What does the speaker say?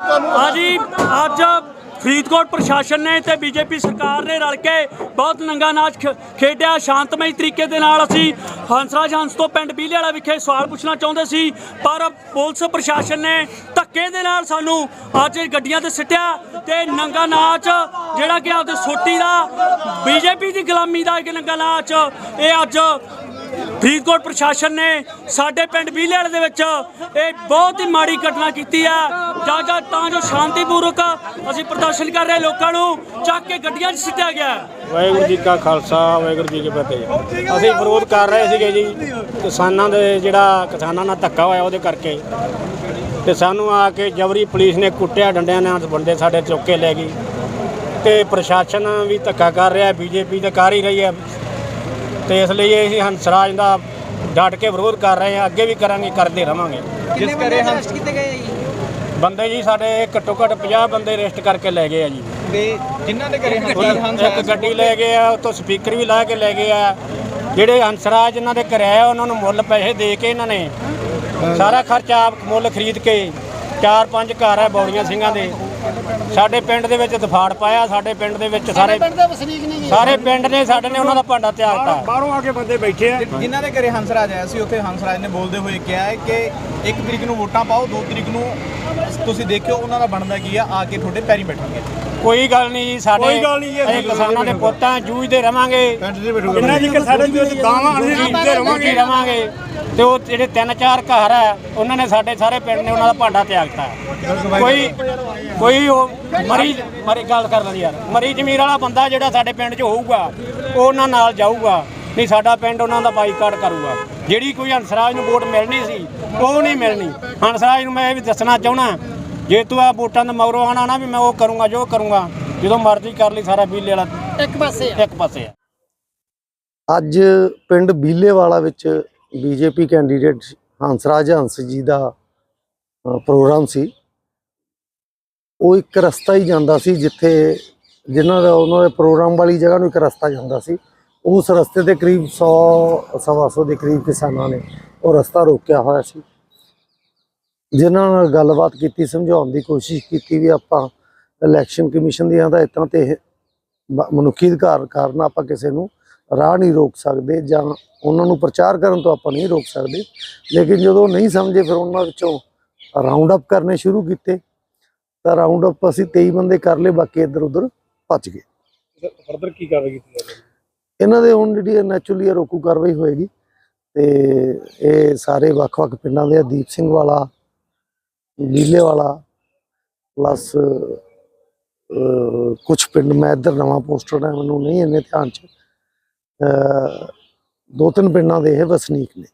ਹਾਂਜੀ, ਅੱਜ ਫਰੀਦਕੋਟ ਪ੍ਰਸ਼ਾਸਨ ਨੇ ਤੇ ਬੀਜੇਪੀ ਸਰਕਾਰ ਨੇ ਰਲ ਕੇ ਬਹੁਤ ਨੰਗਾ ਨਾਚ ਖ- ਖੇਡਿਆ। ਸ਼ਾਂਤਮਈ ਤਰੀਕੇ ਦੇ ਨਾਲ ਅਸੀਂ ਹੰਸਰਾਜ ਹੰਸ ਤੋਂ ਪਿੰਡ ਬੀਲੇ ਵਾਲਾ ਵਿਖੇ ਸਵਾਲ ਪੁੱਛਣਾ ਚਾਹੁੰਦੇ ਸੀ, ਪਰ ਪੁਲਿਸ ਪ੍ਰਸ਼ਾਸਨ ਨੇ ਧੱਕੇ ਦੇ ਨਾਲ ਸਾਨੂੰ ਅੱਜ ਗੱਡੀਆਂ ਤੇ ਸਿੱਟਿਆ ਤੇ ਨੰਗਾ ਨਾਚ, ਜਿਹੜਾ ਕਿ ਆਪਦੇ ਸੋਟੀ ਦਾ, ਬੀਜੇਪੀ ਦੀ ਗੁਲਾਮੀ ਦਾ ਇੱਕ ਨੰਗਾ ਨਾਚ, ਇਹ ਅੱਜ ਫਰੀਦਕੋਟ ਪ੍ਰਸ਼ਾਸਨ ਨੇ ਸਾਡੇ ਪਿੰਡ ਬੀਲੇੜ ਦੇ ਵਿੱਚ ਇਹ ਬਹੁਤ ਹੀ ਮਾੜੀ ਘਟਨਾ ਕੀਤੀ ਹੈ ਜਾਂ ਜਾਂ ਤਾਂ ਜੋ ਸ਼ਾਂਤੀਪੂਰਵਕ ਅਸੀਂ ਪ੍ਰਦਰਸ਼ਨ ਕਰ ਰਹੇ ਲੋਕਾਂ ਨੂੰ, ਚੱਕ ਕੇ ਗੱਡੀਆਂ 'ਚ ਸਿੱਟਿਆ ਗਿਆ। ਵਾਹਿਗੁਰੂ ਜੀ ਕਾ ਖਾਲਸਾ, ਵਾਹਿਗੁਰੂ ਜੀ ਕੀ ਫਤਿਹ। ਅਸੀਂ ਵਿਰੋਧ ਕਰ ਰਹੇ ਸੀਗੇ ਜੀ, ਕਿਸਾਨਾਂ ਦੇ ਜਿਹੜਾ ਕਿਸਾਨਾਂ ਨਾਲ ਧੱਕਾ ਹੋਇਆ ਉਹਦੇ ਕਰਕੇ। ਤੇ ਸਾਨੂੰ ਆ ਕੇ ਜਬਰੀ ਪੁਲਿਸ ਨੇ ਕੁੱਟਿਆ, ਡੰਡਿਆਂ ਨਾਲ ਬੰਦੇ ਸਾਡੇ ਚੁੱਕ ਕੇ ਲੈ ਗਈ। ਤੇ ਪ੍ਰਸ਼ਾਸਨ ਵੀ ਧੱਕਾ ਕਰ ਰਿਹਾ, ਬੀਜੇਪੀ ਤਾਂ ਕਰ ਹੀ ਰਹੀ ਹੈ। ਤੇ ਇਸ ਲਈ ਅਸੀਂ ਹੰਸਰਾਜ ਦਾ ਡਟ ਕੇ ਵਿਰੋਧ ਕਰ ਰਹੇ ਹਾਂ ਅੱਗੇ ਵੀ ਕਰਾਂਗੇ ਕਰਦੇ ਰਵਾਂਗੇ। ਜਿਸ ਕਰੇ ਹੰਸ ਕੀਤੇ ਗਏ ਆ ਜੀ? ਬੰਦੇ ਜੀ ਸਾਡੇ ਘੱਟੋ ਘੱਟ 50 ਬੰਦੇ ਅਰੈਸਟ ਕਰਕੇ ਲੈ ਗਏ ਆ ਜੀ। ਤੇ ਜਿਨ੍ਹਾਂ ਦੇ ਘਰੇ ਹੰਸ ਹੰਸ ਇੱਕ ਗੱਡੀ ਲੈ ਗਏ ਆ ਉਤੋਂ ਸਪੀਕਰ ਵੀ ਲਾ ਕੇ ਲੈ ਗਏ ਆ। ਜਿਹੜੇ ਹੰਸਰਾਜ ਇਹਨਾਂ ਦੇ ਘਰੇ ਆਇਆ ਉਹਨਾਂ ਨੂੰ ਮੁੱਲ ਪੈਸੇ ਦੇ ਕੇ ਇਹਨਾਂ ਨੇ ਸਾਰਾ ਖਰਚਾ ਆਪ ਮੁੱਲ ਖਰੀਦ ਕੇ ਚਾਰ ਪੰਜ ਘਰ ਆ ਬੌੜੀਆਂ ਸਿੰਘਾਂ ਦੇ। ਸਾਡੇ ਪਿੰਡ ਦੇ ਵਿੱਚ ਦਫਾੜ ਪਾਇਆ ਸਾਡੇ ਪਿੰਡ ਦੇ ਵਿੱਚ ਸਾਰੇ ਸਾਰੇ ਪਿੰਡ ਨੇ ਸਾਡੇ ਨੇ ਉਹਨਾਂ ਦਾ ਭਾਂਡਾ ਤਿਆਗਤਾ ਬਾਹਰੋਂ ਆ ਕੇ ਬੰਦੇ ਬੈਠੇ ਆ। ਜਿਨ੍ਹਾਂ ਦੇ ਘਰੇ ਹੰਸਰਾਜ ਆਇਆ ਸੀ ਉੱਥੇ ਹੰਸਰਾਜ ਨੇ ਬੋਲਦੇ ਹੋਏ ਕਿਹਾ ਹੈ ਕਿ 1 ਤਰੀਕ ਨੂੰ ਵੋਟਾਂ ਪਾਓ 2 ਤਰੀਕ ਨੂੰ ਤੁਸੀਂ ਦੇਖਿਓ ਉਹਨਾਂ ਦਾ ਬਣਦਾ ਕੀ ਆ ਆ ਕੇ ਤੁਹਾਡੇ ਪੈਰੀ ਬੈਠਣਗੇ। ਕੋਈ ਗੱਲ ਨਹੀਂ ਜੀ ਸਾਡੇ ਕੋਈ ਗੱਲ ਨਹੀਂ ਜੀ, ਅਸੀਂ ਅਸੀਂ ਕਿਸਾਨਾਂ ਦੇ ਪੁੱਤਾਂ ਜੂਝਦੇ ਰਵਾਂਗੇ। ਜਿੰਨਾ ਚਿਰ ਸਾਡੇ ਵਿੱਚ ਗਾਵਾਂ ਅਸੀਂ ਰਵਾਂਗੇ ਰਵਾਂਗੇ। ਤੇ ਉਹ ਜਿਹੜੇ ਤਿੰਨ ਚਾਰ ਘਰ ਆ ਉਹਨਾਂ ਨੇ ਸਾਡੇ ਸਾਰੇ ਪਿੰਡ ਨੇ ਉਹਨਾਂ ਦਾ ਭਾਂਡਾ ਤਿਆਗਤਾ ਕੋਈ ਕੋਈ ਉਹ ਮਰੀ ਮਰੀ ਗੱਲ ਕਰ ਲੈਂਦੀ ਯਾਰ ਮਰੀ ਜ਼ਮੀਰ ਵਾਲਾ ਬੰਦਾ ਜਿਹੜਾ ਸਾਡੇ ਪਿੰਡ 'ਚ ਹੋਊਗਾ ਉਹ ਉਹਨਾਂ ਨਾਲ ਜਾਊਗਾ ਨਹੀਂ ਸਾਡਾ ਪਿੰਡ ਉਹਨਾਂ ਦਾ ਬਾਈਕਾਟ ਕਰੂਗਾ। ਜਿਹੜੀ ਕੋਈ ਹੰਸਰਾਜ ਨੂੰ ਵੋਟ ਮਿਲਣੀ ਸੀ ਉਹ ਨਹੀਂ ਮਿਲਣੀ। ਹੰਸਰਾਜ ਨੂੰ ਮੈਂ ਇਹ ਵੀ ਦੱਸਣਾ ਚਾਹਣਾ ਜੇ ਤੂੰ ਆ ਵੋਟਾਂ ਦੇ ਮਗਰੋਂ ਆਣਾ ਨਾ ਵੀ ਮੈਂ ਉਹ ਕਰੂੰਗਾ ਜੋ ਕਰੂੰਗਾ ਜਦੋਂ ਮਰਜ਼ੀ ਕਰ ਲਈ ਸਾਰਾ ਬੀਲੇ ਵਾਲਾ। ਇੱਕ ਪਾਸੇ ਇੱਕ ਪਾਸੇ ਅੱਜ ਪਿੰਡ ਬੀਲੇਵਾਲਾ ਵਿੱਚ ਬੀਜੇਪੀ ਕੈਂਡੀਡੇਟ ਹੰਸਰਾਜ ਹੰਸ ਜੀ ਦਾ ਪ੍ਰੋਗਰਾਮ ਸੀ। ਉਹ ਇੱਕ ਰਸਤਾ ਹੀ ਜਾਂਦਾ ਸੀ ਜਿੱਥੇ ਜਿਨ੍ਹਾਂ ਦਾ ਉਹਨਾਂ ਦੇ ਪ੍ਰੋਗਰਾਮ ਵਾਲੀ ਜਗ੍ਹਾ ਨੂੰ ਇੱਕ ਰਸਤਾ ਜਾਂਦਾ ਸੀ। ਉਸ ਰਸਤੇ ਦੇ ਕਰੀਬ 100 ਸਵਾ ਸੌ ਦੇ ਕਰੀਬ ਕਿਸਾਨਾਂ ਨੇ ਉਹ ਰਸਤਾ ਰੋਕਿਆ ਹੋਇਆ ਸੀ। ਜਿਨ੍ਹਾਂ ਨਾਲ ਗੱਲਬਾਤ ਕੀਤੀ, ਸਮਝਾਉਣ ਦੀ ਕੋਸ਼ਿਸ਼ ਕੀਤੀ ਵੀ ਆਪਾਂ ਇਲੈਕਸ਼ਨ ਕਮਿਸ਼ਨ ਦੀਆਂ ਹਦਾਇਤਾਂ ਤੇ ਮਨੁੱਖੀ ਅਧਿਕਾਰ ਕਾਰਨ ਆਪਾਂ ਕਿਸੇ ਨੂੰ ਰਾਹ ਨਹੀਂ ਰੋਕ ਸਕਦੇ ਜਾਂ ਉਹਨਾਂ ਨੂੰ ਪ੍ਰਚਾਰ ਕਰਨ ਤੋਂ ਆਪਾਂ ਨਹੀਂ ਰੋਕ ਸਕਦੇ। ਲੇਕਿਨ ਜਦੋਂ ਨਹੀਂ ਸਮਝੇ ਫਿਰ ਉਹਨਾਂ ਵਿੱਚੋਂ ਰਾਉਂਡ ਅਪ ਕਰਨੇ ਸ਼ੁਰੂ ਕੀਤੇ। ਤਾਂ ਰਾਉਂਡ ਅਪ ਅਸੀਂ 23 ਬੰਦੇ ਕਰ ਲਏ ਬਾਕੀ ਇੱਧਰ ਉੱਧਰ ਭੱਜ ਗਏ। ਫਰਦਰ ਕੀ ਕਾਰਵਾਈ ਕੀਤੀ ਜਾਵੇ ਇਹਨਾਂ ਦੇ ਹੁਣ ਜਿਹੜੀ ਨੈਚੁਰਲੀ ਰੋਕੂ ਕਾਰਵਾਈ ਹੋਏਗੀ। ਤੇ ਇਹ ਸਾਰੇ ਵੱਖ-ਵੱਖ ਪਿੰਡਾਂ ਦੇ ਆ, ਦੀਪ ਸਿੰਘ ਵਾਲਾ ਨੀਲੇ ਵਾਲਾ ਪਲੱਸ ਕੁਝ ਪਿੰਡ ਮੈਂ ਇੱਧਰ ਨਵਾਂ ਪੋਸਟਰ ਹੈ ਮੈਨੂੰ ਨਹੀਂ ਇੰਨੇ ਧਿਆਨ ਚ। ਦੋ ਤਿੰਨ ਪਿੰਡਾਂ ਦੇ ਇਹ ਵਸਨੀਕ ਨੇ।